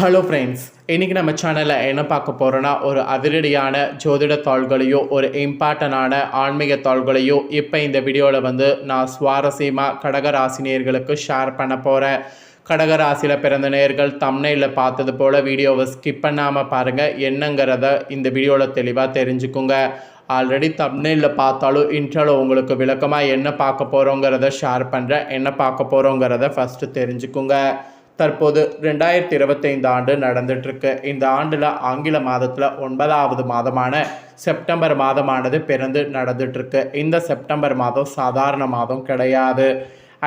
Hello friends இன்றைக்கி நம்ம சேனலில் என்ன பார்க்க போகிறோன்னா ஒரு அதிரடியான ஜோதிட தாள்களையோ ஒரு இம்பார்ட்டனான ஆன்மீக தாள்களையோ இப்போ இந்த வீடியோவில் வந்து நான் சுவாரஸ்யமாக கடகராசினியர்களுக்கு ஷேர் பண்ண போகிறேன் கடகராசியில் பிறந்த நேர்கள் தம்னையில் பார்த்தது போல் வீடியோவை ஸ்கிப் பண்ணாமல் பாருங்கள் என்னங்கிறத இந்த வீடியோவில் தெளிவாக தெரிஞ்சுக்குங்க. ஆல்ரெடி தம்னையில் பார்த்தாலும் இன்ட்ரோவில் உங்களுக்கு விளக்கமாக என்ன பார்க்க போகிறோங்கிறத ஷேர் பண்ணுறேன் என்ன பார்க்க போகிறோங்கிறத ஃபஸ்ட்டு தெரிஞ்சுக்குங்க. தற்போது ரெண்டாயிரத்தி இருபத்தைந்து ஆண்டு நடந்துட்டுருக்கு. இந்த ஆண்டில் ஆங்கில மாதத்தில் ஒன்பதாவது மாதமான செப்டம்பர் மாதமானது பிறந்து நடந்துட்டுருக்கு. இந்த செப்டம்பர் மாதம் சாதாரண மாதம் கிடையாது.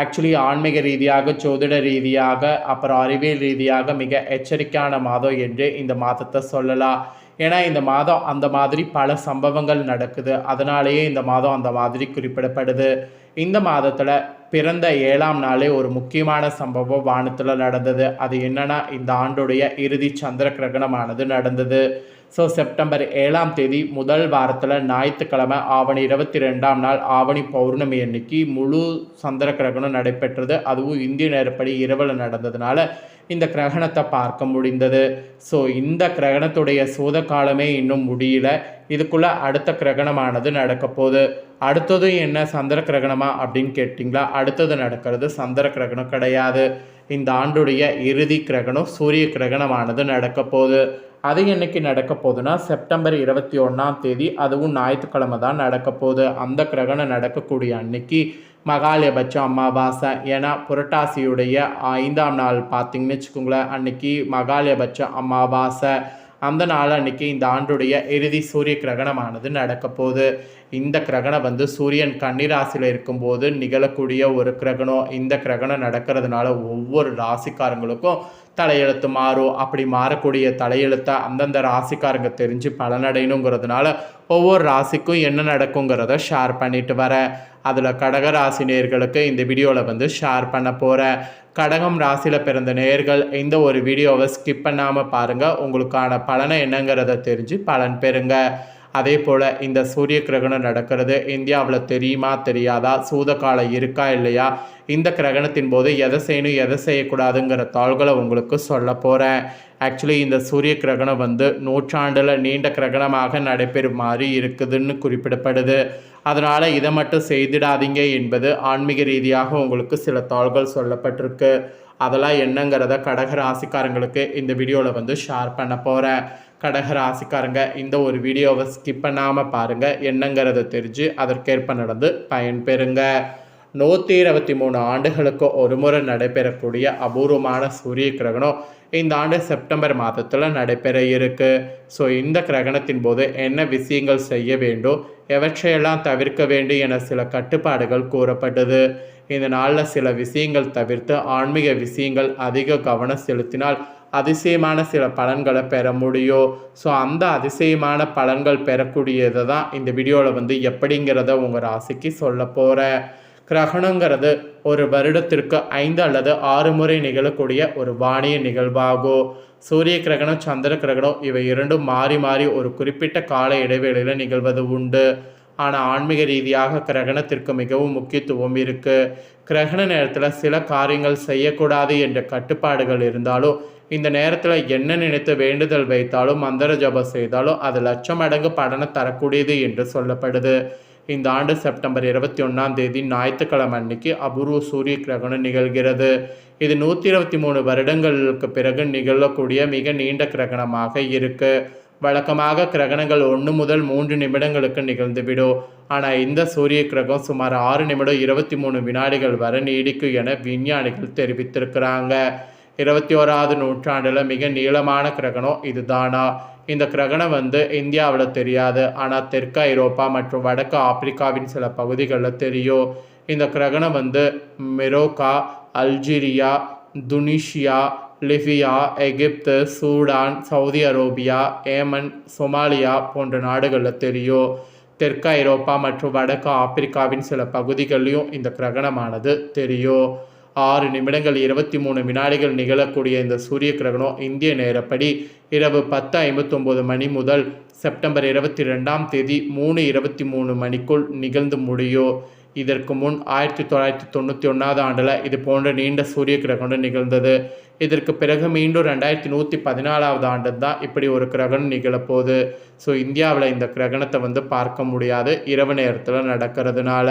ஆக்சுவலி ஆன்மீக ரீதியாக ஜோதிட ரீதியாக அப்புறம் அறிவியல் ரீதியாக மிக எச்சரிக்கையான மாதம் என்று இந்த மாதத்தை சொல்லலாம். ஏன்னா இந்த மாதம் அந்த மாதிரி பல சம்பவங்கள் நடக்குது. அதனாலேயே இந்த மாதம் அந்த மாதிரி குறிப்பிடப்படுது. இந்த மாதத்தில் பிறந்த ஏழாம் நாளே ஒரு முக்கியமான சம்பவம் வானத்தில் நடந்தது. அது என்னன்னா இந்த ஆண்டுடைய இறுதி சந்திர கிரகணமானது நடந்தது. ஸோ செப்டம்பர் ஏழாம் தேதி முதல் வாரத்தில் ஞாயிற்றுக்கிழமை ஆவணி இருபத்தி ரெண்டாம் நாள் ஆவணி பௌர்ணமி அன்னைக்கு முழு சந்திர கிரகணம் நடைபெற்றது. அதுவும் இந்திய நேரப்படி இரவில் நடந்ததுனால இந்த கிரகணத்தை பார்க்க முடிந்தது. ஸோ இந்த கிரகணத்துடைய சூத காலமே இன்னும் முடியல. இதுக்குள்ளே அடுத்த கிரகணமானது நடக்க போகுது. அடுத்தது என்ன சந்திர கிரகணமா அப்படின்னு கேட்டிங்களா? அடுத்தது நடக்கிறது சந்திர கிரகணம் கிடையாது. இந்த ஆண்டுடைய இறுதி கிரகணம் சூரிய கிரகணமானது நடக்க போகுது. அது என்னைக்கு நடக்க போகுதுன்னா செப்டம்பர் இருபத்தி ஒன்றாம் தேதி அதுவும் ஞாயிற்றுக்கிழமை தான் நடக்க போகுது. அந்த கிரகணம் நடக்கக்கூடிய அன்னைக்கு மகாலயபட்சம் அமாவாசை ஏன்னா புரட்டாசியுடைய ஐந்தாம் நாள் பார்த்தீங்கன்னு வச்சுக்கோங்களேன். அன்னைக்கு மகாலயபட்சம் அமாவாசை. அந்த நாள் அன்னைக்கு இந்த ஆண்டுடைய இறுதி சூரிய கிரகணமானது நடக்க போகுது இந்த கிரகணம் வந்து சூரியன் கன்னிராசியில் இருக்கும்போது நிகழக்கூடிய ஒரு கிரகணம். இந்த கிரகணம் நடக்கிறதுனால ஒவ்வொரு ராசிக்காரங்களுக்கும் தலையெழுத்து மாறும். அப்படி மாறக்கூடிய தலையெழுத்தை அந்தந்த ராசிக்காரங்க தெரிஞ்சு பலனடையணுங்கிறதுனால ஒவ்வொரு ராசிக்கும் என்ன நடக்குங்கிறத ஷேர் பண்ணிட்டு வரேன் அதில் கடக ராசி நேர்களுக்கு இந்த வீடியோவில் வந்து ஷேர் பண்ண போகிறேன் கடகம் ராசியில் பிறந்த நேர்கள் இந்த ஒரு வீடியோவை ஸ்கிப் பண்ணாமல் பாருங்கள் உங்களுக்கான பலனை என்னங்கிறத தெரிஞ்சு பலன் பெறுங்க. அதே போல் இந்த சூரிய கிரகணம் நடக்கிறது. இந்தியாவில் தெரியுமா தெரியாதா? சூதக்காலம் இருக்கா இல்லையா? இந்த கிரகணத்தின் போது எதை செய்யணும் எதை செய்யக்கூடாதுங்கிற தாள்களை உங்களுக்கு சொல்ல போகிறேன் ஆக்சுவலி இந்த சூரிய கிரகணம் வந்து நூற்றாண்டில் நீண்ட கிரகணமாக நடைபெறும் மாதிரி இருக்குதுன்னு குறிப்பிடப்படுது. அதனால் இதை மட்டும் செய்திடாதீங்க என்பது ஆன்மீக ரீதியாக உங்களுக்கு சில தாள்கள் சொல்லப்பட்டிருக்கு. அதெல்லாம் என்னங்கிறத கடக ராசிக்காரங்களுக்கு இந்த வீடியோவில் வந்து ஷேர் பண்ண போகிறேன் கடக ராசிக்காரங்க இந்த ஒரு வீடியோவை ஸ்கிப் பண்ணாமல் பாருங்கள் என்னங்கிறத தெரிஞ்சு அதற்கேற்ப நடந்து பயன்பெறுங்க நூற்றி இருபத்தி மூணு ஆண்டுகளுக்கு ஒரு முறை நடைபெறக்கூடிய அபூர்வமான சூரிய கிரகணம் இந்த ஆண்டு செப்டம்பர் மாதத்தில் நடைபெற இருக்கு. ஸோ இந்த கிரகணத்தின் போது என்ன விஷயங்கள் செய்ய வேண்டும் எவற்றையெல்லாம் தவிர்க்க வேண்டும் என சில கட்டுப்பாடுகள் கூறப்பட்டது. இந்த நாளில் சில விஷயங்கள் தவிர்த்து ஆன்மீக விஷயங்கள் அதிக கவனம் செலுத்தினால் அதிசயமான சில பலன்களை பெற முடியும் ஸோ அந்த அதிசயமான பலன்கள் பெறக்கூடியதை தான் இந்த வீடியோவில் வந்து எப்படிங்கிறத உங்கள் ராசிக்கு சொல்ல போகிறேன் கிரகணங்கிறது ஒரு வருடத்திற்கு ஐந்து அல்லது ஆறு முறை நிகழக்கூடிய ஒரு வானிய நிகழ்வாகும் சூரிய கிரகணம் சந்திர கிரகணம் இவை இரண்டும் மாறி மாறி ஒரு குறிப்பிட்ட கால இடைவேளையில் நிகழ்வது உண்டு. ஆனால் ஆன்மீக ரீதியாக கிரகணத்திற்கு மிகவும் முக்கியத்துவம் இருக்குது கிரகண நேரத்தில் சில காரியங்கள் செய்யக்கூடாது என்ற கட்டுப்பாடுகள் இருந்தாலும் இந்த நேரத்தில் என்ன நினைத்து வேண்டுதல் வைத்தாலும் மந்திர ஜபம் செய்தாலும் அது லட்சம் மடங்கு பலனை தரக்கூடியது என்று சொல்லப்படுது. இந்த ஆண்டு செப்டம்பர் இருபத்தி ஒன்றாம் தேதி ஞாயிற்றுக்கிழமை அன்னைக்கு அபூர்வ சூரிய கிரகணம் நிகழ்கிறது. இது நூற்றி இருபத்தி மூணு வருடங்களுக்கு பிறகு நிகழக்கூடிய மிக நீண்ட கிரகணமாக இருக்கு. வழக்கமாக கிரகணங்கள் ஒன்று முதல் மூன்று நிமிடங்களுக்கு நிகழ்ந்துவிடும். ஆனால் இந்த சூரிய கிரகம் சுமார் ஆறு நிமிடம் இருபத்தி மூணு வினாடிகள் வரை நீடிக்கும் என விஞ்ஞானிகள் தெரிவித்திருக்கிறாங்க. இருபத்தி ஓராவது நூற்றாண்டில் மிக நீளமான கிரகணம் இதுதானா? இந்த கிரகணம் வந்து இந்தியாவில் தெரியாது ஆனால் தெற்கு ஐரோப்பா மற்றும் வடக்கு ஆப்பிரிக்காவின் சில பகுதிகளில் தெரியும். இந்த கிரகணம் வந்து Morocco Algeria Tunisia Libya Egypt Sudan Saudi Arabia Yemen Somalia போன்ற நாடுகளில் தெரியும். தெற்கு ஐரோப்பா மற்றும் வடக்கு ஆப்பிரிக்காவின் சில பகுதிகளிலும் இந்த கிரகணமானது தெரியும். ஆறு நிமிடங்கள் இருபத்தி மூணு வினாடிகள் நிகழக்கூடிய இந்த சூரிய கிரகணம் இந்திய நேரப்படி இரவு பத்து ஐம்பத்தொம்போது மணி முதல் செப்டம்பர் இருபத்தி ரெண்டாம் தேதி மூணு இருபத்தி மூணு மணிக்குள் நிகழ்ந்து முடியும். இதற்கு முன் ஆயிரத்தி தொள்ளாயிரத்தி தொண்ணூற்றி ஒன்றாவது ஆண்டில் இது போன்ற நீண்ட சூரிய கிரகணம் நிகழ்ந்தது. இதற்கு பிறகு மீண்டும் ரெண்டாயிரத்தி நூற்றி பதினாலாவது ஆண்டு தான் இப்படி ஒரு கிரகணம் நிகழப்போகுது. ஸோ இந்தியாவில் இந்த கிரகணத்தை வந்து பார்க்க முடியாது. இரவு நேரத்தில் நடக்கிறதுனால.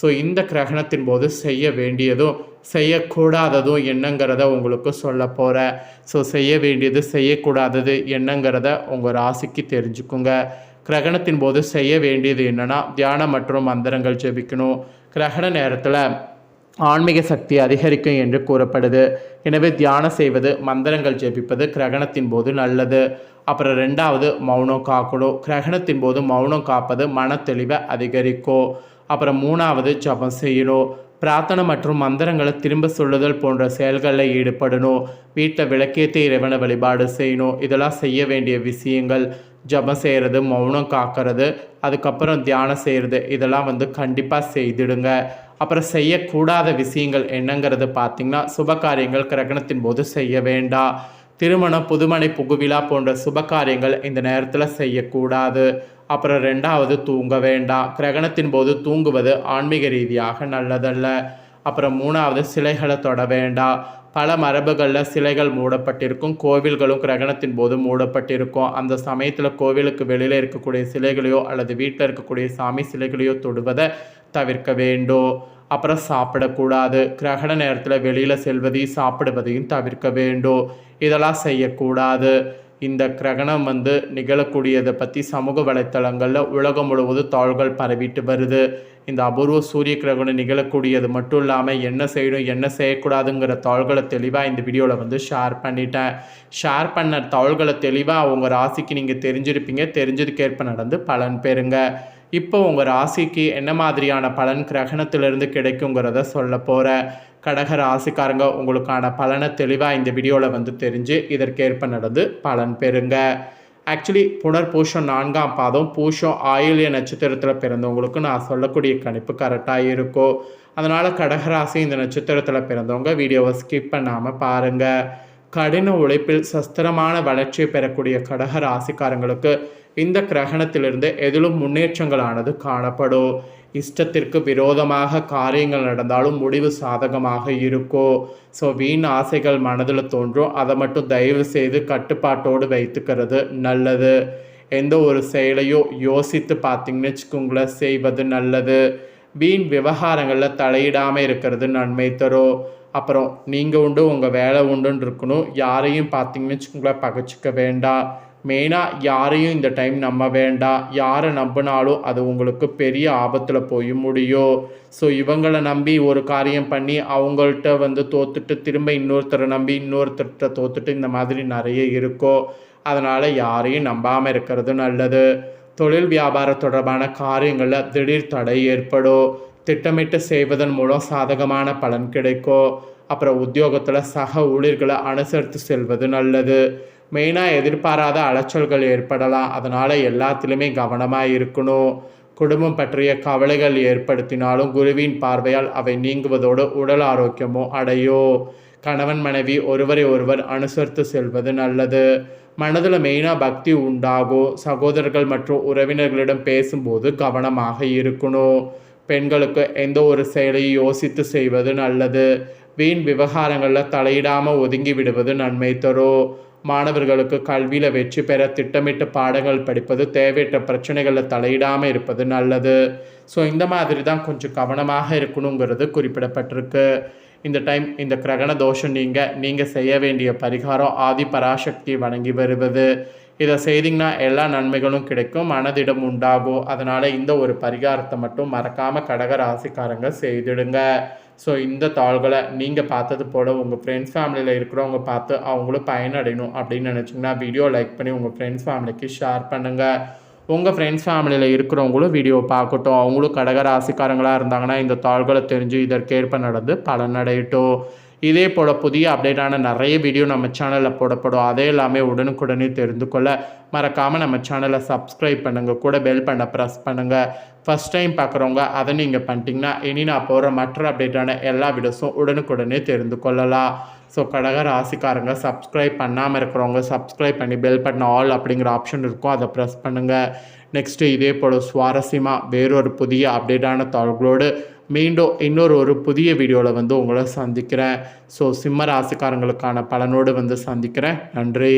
ஸோ இந்த கிரகணத்தின் போது செய்ய வேண்டியதும் செய்யக்கூடாததும் என்னங்கிறத உங்களுக்கு சொல்ல போகிறேன் ஸோ செய்ய வேண்டியது செய்யக்கூடாதது என்னங்கிறத உங்கள் ராசிக்கு தெரிஞ்சுக்குங்க. கிரகணத்தின் போது செய்ய வேண்டியது என்னென்னா தியானம் மற்றும் மந்திரங்கள் ஜெபிக்கணும். கிரகண நேரத்தில் ஆன்மீக சக்தி அதிகரிக்கும் என்று கூறப்படுது. எனவே தியானம் செய்வது மந்திரங்கள் ஜெபிப்பது கிரகணத்தின் போது நல்லது. அப்புறம் ரெண்டாவது மௌனம் காக்கணும். கிரகணத்தின் போது மௌனம் காப்பது மன தெளிவை அதிகரிக்கும். அப்புறம் மூணாவது ஜபம் செய்யணும். பிரார்த்தனை மற்றும் மந்திரங்களை திரும்ப சொல்லுதல் போன்ற செயல்களில் ஈடுபடணும். வீட்டில் விளக்கேற்றி இறைவனை வழிபாடு செய்யணும். இதெல்லாம் செய்ய வேண்டிய விஷயங்கள். ஜபம் செய்கிறது மௌனம் காக்கிறது அதுக்கப்புறம் தியானம் செய்கிறது இதெல்லாம் வந்து கண்டிப்பாக செய்திடுங்க. அப்புறம் செய்யக்கூடாத விஷயங்கள் என்னங்கிறது பார்த்திங்கன்னா சுப காரியங்கள் கிரகணத்தின் போது செய்ய வேண்டாம். திருமணம் புதுமனை புகுவிழா போன்ற சுப காரியங்கள் இந்த நேரத்தில் செய்யக்கூடாது. அப்புறம் ரெண்டாவது தூங்க வேண்டாம் கிரகணத்தின் போது தூங்குவது ஆன்மீக ரீதியாக நல்லதல்ல. அப்புறம் மூணாவது சிலைகளை தொட வேண்டாம் பல மரபுகளில் சிலைகள் மூடப்பட்டிருக்கும். கோவில்களும் கிரகணத்தின் போது மூடப்பட்டிருக்கும். அந்த சமயத்தில் கோவிலுக்கு வெளியில் இருக்கக்கூடிய சிலைகளையோ அல்லது வீட்டில் இருக்கக்கூடிய சாமி சிலைகளையோ தொடுவதை தவிர்க்க வேண்டும். அப்புறம் சாப்பிடக்கூடாது. கிரகண நேரத்தில் வெளியில் செல்வதையும் சாப்பிடுவதையும் தவிர்க்க வேண்டும். இதெல்லாம் செய்யக்கூடாது. இந்த கிரகணம் வந்து நிகழக்கூடியதை பற்றி சமூக வலைத்தளங்களில் உலகம் முழுவதும் தாள்கள் பரவிட்டு வருது. இந்த அபூர்வ சூரிய கிரகணம் நிகழக்கூடியது மட்டும் இல்லாமல் என்ன செய்யணும் என்ன செய்யக்கூடாதுங்கிற தாள்களை தெளிவாக இந்த வீடியோவில் வந்து ஷேர் பண்ணிட்டேன். ஷேர் பண்ண தாள்களை தெளிவாக உங்கள் ராசிக்கு நீங்கள் தெரிஞ்சிருப்பீங்க. தெரிஞ்சதுக்கேற்ப நடந்து பலன் பெறுங்க. இப்போ உங்கள் ராசிக்கு என்ன மாதிரியான பலன் கிரகணத்திலிருந்து கிடைக்குங்கிறத சொல்ல போகிற கடக ராசிக்காரங்க உங்களுக்கான பலனை தெளிவாக இந்த வீடியோவில் வந்து தெரிஞ்சு இதற்கேற்ப நடந்து பலன் பெறுங்க. ஆக்சுவலி புனர் பூஷம் நான்காம் பாதம் பூஷம் ஆயுள்ய நட்சத்திரத்தில் பிறந்தவங்களுக்கு நான் சொல்லக்கூடிய கணிப்பு கரெக்டாக இருக்கும். அதனால் கடகராசி இந்த நட்சத்திரத்தில் பிறந்தவங்க வீடியோவை ஸ்கிப் பண்ணாமல் பாருங்கள் கடின உழைப்பில் சஸ்திரமான வளர்ச்சியை பெறக்கூடிய கடக ராசிக்காரங்களுக்கு இந்த கிரகணத்திலிருந்து எதிலும் முன்னேற்றங்களானது காணப்படும். இஷ்டத்திற்கு விரோதமாக காரியங்கள் நடந்தாலும் முடிவு சாதகமாக இருக்கும் ஸோ வீண் ஆசைகள் மனதில் தோன்றும். அதை மட்டும் தயவு செய்து கட்டுப்பாட்டோடு வைத்துக்கிறது நல்லது. எந்த ஒரு செயலையும் யோசித்து பார்த்தீங்கன்னு வச்சுக்கோங்களேன் செய்வது நல்லது. வீண் விவகாரங்களில் தலையிடாமல் இருக்கிறது நன்மை தரும். அப்புறம் நீங்கள் உண்டு உங்கள் வேலை உண்டுன்னு இருக்கணும். யாரையும் பார்த்தீங்கன்னு வச்சுக்கோங்களேன் பகச்சிக்க வேண்டாம் மெயினாக யாரையும் இந்த டைம் நம்ப வேண்டாம் யாரை நம்பினாலும் அது உங்களுக்கு பெரிய ஆபத்தில் போய் முடியும். ஸோ இவங்களை நம்பி ஒரு காரியம் பண்ணி அவங்கள்ட்ட வந்து தோத்துட்டு திரும்ப இன்னொருத்தரை நம்பி இன்னொருத்தர்கிட்ட தோத்துட்டு இந்த மாதிரி நிறைய இருக்கும் அதனால் யாரையும் நம்பாமல் இருக்கிறது நல்லது. தொழில் வியாபாரம் தொடர்பான காரியங்களில் திடீர் தடை ஏற்படும். திட்டமிட்டு செய்வதன் மூலம் சாதகமான பலன் கிடைக்கும் அப்புறம் உத்தியோகத்தில் சக ஊழியர்களை அனுசரித்து செல்வது நல்லது. மெயினாக எதிர்பாராத அலைச்சல்கள் ஏற்படலாம். அதனால் எல்லாத்திலுமே கவனமாக இருக்கணும். குடும்பம் பற்றிய கவலைகள் ஏற்படுத்தினாலும் குருவின் பார்வையால் அவை நீங்குவதோடு உடல் ஆரோக்கியமும் அடையும் கணவன் மனைவி ஒருவரை ஒருவர் அனுசரித்து செல்வது நல்லது. மனதில் மெயினாக பக்தி உண்டாகும் சகோதரர்கள் மற்றும் உறவினர்களிடம் பேசும்போது கவனமாக இருக்கணும். பெண்களுக்கு எந்த ஒரு செயலையும் யோசித்து செய்வது நல்லது. வீண் விவகாரங்களில் தலையிடாமல் ஒதுங்கி விடுவது நன்மை தரும் மாணவர்களுக்கு கல்வியில் வெற்றி பெற திட்டமிட்டு பாடங்கள் படிப்பது தேவையற்ற பிரச்சனைகளில் தலையிடாமல் இருப்பது நல்லது. ஸோ இந்த மாதிரி தான் கொஞ்சம் கவனமாக இருக்கணுங்கிறது குறிப்பிடப்பட்டிருக்கு. இந்த டைம் இந்த கிரகண தோஷம் நீங்கள் நீங்கள் செய்ய வேண்டிய பரிகாரம் ஆதி பராசக்தி வணங்கி வருவது. இதை செய்திங்கன்னா எல்லா நன்மைகளும் கிடைக்கும் மனதிடம் உண்டாகும். அதனால் இந்த ஒரு பரிகாரத்தை மட்டும் மறக்காமல் கடக ராசிக்காரங்க செய்திடுங்க. ஸோ இந்த தாள்களை நீங்கள் பார்த்தது போல் உங்கள் ஃப்ரெண்ட்ஸ் ஃபேமிலியில் இருக்கிறவங்க பார்த்து அவங்களும் பயனடையணும் அப்படின்னு நினச்சிங்கன்னா வீடியோ லைக் பண்ணி உங்கள் ஃப்ரெண்ட்ஸ் ஃபேமிலிக்கு ஷேர் பண்ணுங்கள் உங்கள் ஃப்ரெண்ட்ஸ் ஃபேமிலியில் இருக்கிறவங்களும் வீடியோ பார்க்கட்டும். அவங்களும் கடக ராசிக்காரங்களாக இருந்தாங்கன்னா இந்த தாள்களை தெரிஞ்சு இதற்கேற்ப நடந்து பலனடையட்டும். இதே போல் புதிய அப்டேட்டான நிறைய வீடியோ நம்ம சேனலில் போடப்படும். அதே எல்லாமே உடனுக்குடனே தெரிந்து கொள்ள மறக்காமல் நம்ம சேனலை சப்ஸ்கிரைப் பண்ணுங்கள் கூட பெல் பண்ண ப்ரெஸ் பண்ணுங்கள் ஃபஸ்ட் டைம் பார்க்குறவங்க அதை நீங்கள் பண்ணிட்டீங்கன்னா இனி நான் போகிற மற்ற அப்டேட்டான எல்லா வீடியோஸும் உடனுக்குடனே தெரிந்து கொள்ளலாம். ஸோ கடக ராசிக்காரங்க சப்ஸ்கிரைப் பண்ணாமல் இருக்கிறவங்க சப்ஸ்கிரைப் பண்ணி பெல் பண்ண ஆல் அப்படிங்கிற ஆப்ஷன் இருக்கும். அதை ப்ரெஸ் பண்ணுங்கள் நெக்ஸ்ட்டு இதே போல் சுவாரஸ்யமாக வேறொரு புதிய அப்டேட்டான தாள்களோடு மீண்டும் இன்னொரு ஒரு புதிய வீடியோவில் வந்து உங்களை சந்திக்கிறேன். ஸோ சிம்ம ராசிக்காரங்களுக்கான பலனோடு வந்து சந்திக்கிறேன். நன்றி.